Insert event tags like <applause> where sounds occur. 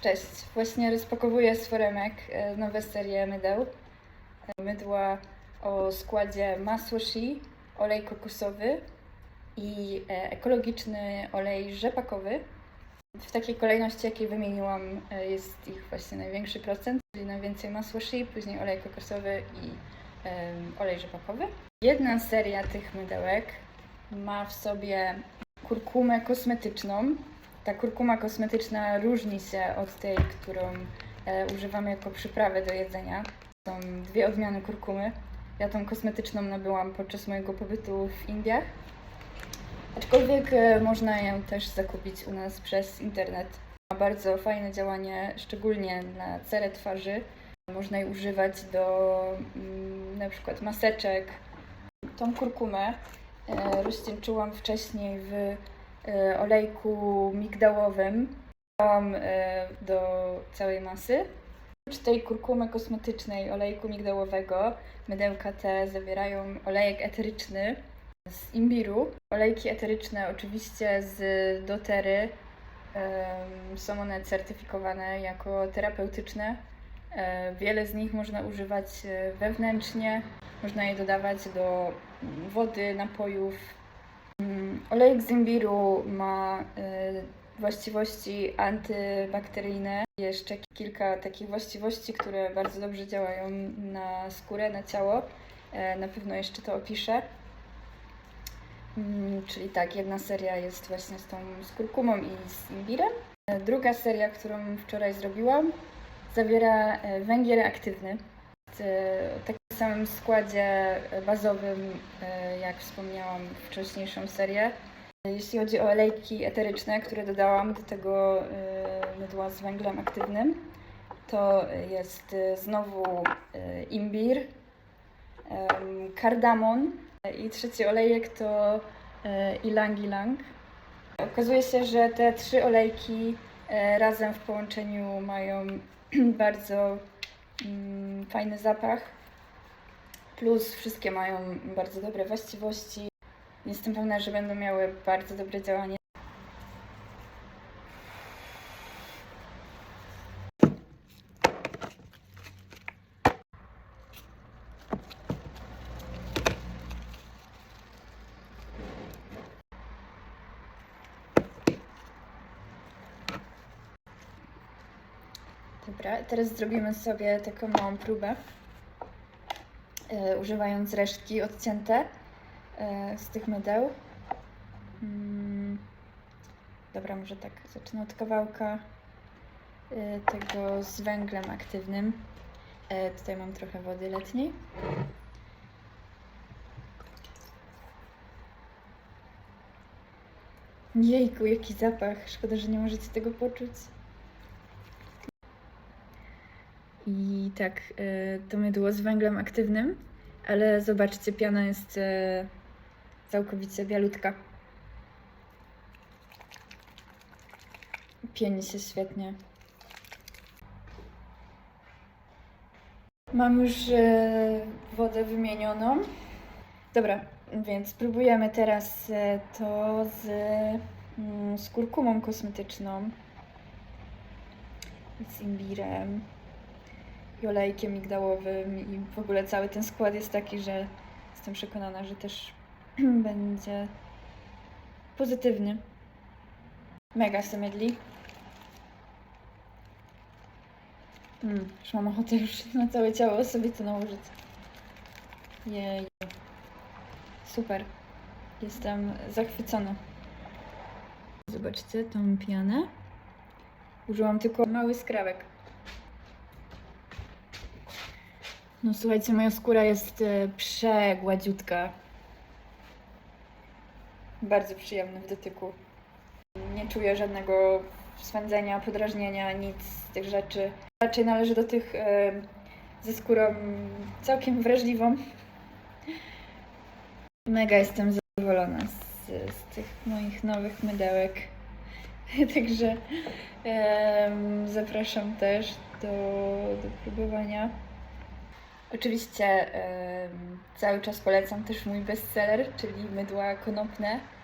Cześć, właśnie rozpakowuję z foremek e, nowe serie mydeł. E, Mydła o składzie masło shea, olej kokosowy i e, ekologiczny olej rzepakowy. W takiej kolejności, jakiej wymieniłam, jest ich właśnie największy procent, czyli najwięcej masło shea, później olej kokosowy i olej rzepakowy. Jedna seria tych mydełek ma w sobie kurkumę kosmetyczną, ta kurkuma kosmetyczna różni się od tej, którą e, używamy jako przyprawę do jedzenia. Są dwie odmiany kurkumy. Ja tą kosmetyczną nabyłam podczas mojego pobytu w Indiach. Aczkolwiek e, można ją też zakupić u nas przez internet. Ma bardzo fajne działanie, szczególnie na cerę twarzy. Można jej używać do mm, na przykład maseczek. Tą kurkumę e, rozcieńczyłam wcześniej w olejku migdałowym. Dałam e, do całej masy. Oprócz tej kurkumy kosmetycznej olejku migdałowego, mydełka te zawierają olejek eteryczny z imbiru. Olejki eteryczne oczywiście z dotery. Są one certyfikowane jako terapeutyczne. E, Wiele z nich można używać e, wewnętrznie. Można je dodawać do wody, napojów, Olejek z imbiru ma y, właściwości antybakteryjne. Jeszcze kilka takich właściwości, które bardzo dobrze działają na skórę, na ciało. E, na pewno jeszcze to opiszę. Mm, czyli tak, jedna seria jest właśnie z tą z kurkumą i z imbirem. E, Druga seria, którą wczoraj zrobiłam, zawiera e, węgiel aktywny. E, takim samym składzie bazowym, e, jak wspomniałam, wcześniejszą serię. Jeśli chodzi o olejki eteryczne, które dodałam do tego e, mydła z węglem aktywnym, to jest znowu imbir, kardamon i trzeci olejek to ilang ilang. Okazuje się, że te trzy olejki razem w połączeniu mają <clears throat> bardzo mm, fajny zapach. Plus wszystkie mają bardzo dobre właściwości. Jestem pewna, że będą miały bardzo dobre działanie. Dobra, teraz zrobimy sobie taką małą próbę, e, używając resztki odcięte e, z tych mydeł. Mm, Dobra, może tak zacznę od kawałka e, tego z węglem aktywnym. Tutaj mam trochę wody letniej. Jejku, jaki zapach. Szkoda, że nie możecie tego poczuć. I tak, e, to mydło z węglem aktywnym, ale zobaczcie, piana jest e, całkowicie bialutka. Pieni się świetnie. Mam już e, wodę wymienioną. Dobra, więc spróbujemy teraz to z, mm, z kurkumą kosmetyczną, z imbirem i olejkiem migdałowym i w ogóle cały ten skład jest taki, że jestem przekonana, że też <clears throat> będzie pozytywny. Mega się mydli. Mm, już mam ochotę już na całe ciało sobie to nałożyć. Jej. Super. Jestem zachwycona. Zobaczcie tą pianę. Użyłam tylko mały skrawek. No słuchajcie, moja skóra jest e, przegładziutka. Bardzo przyjemny w dotyku. Nie czuję żadnego swędzenia, podrażnienia, nic z tych rzeczy. Raczej należy do tych e, ze skórą całkiem wrażliwą. Mega jestem zadowolona z, z tych moich nowych mydełek. <laughs> Także em, zapraszam też do, do próbowania. Oczywiście cały czas polecam też mój bestseller, czyli mydła konopne.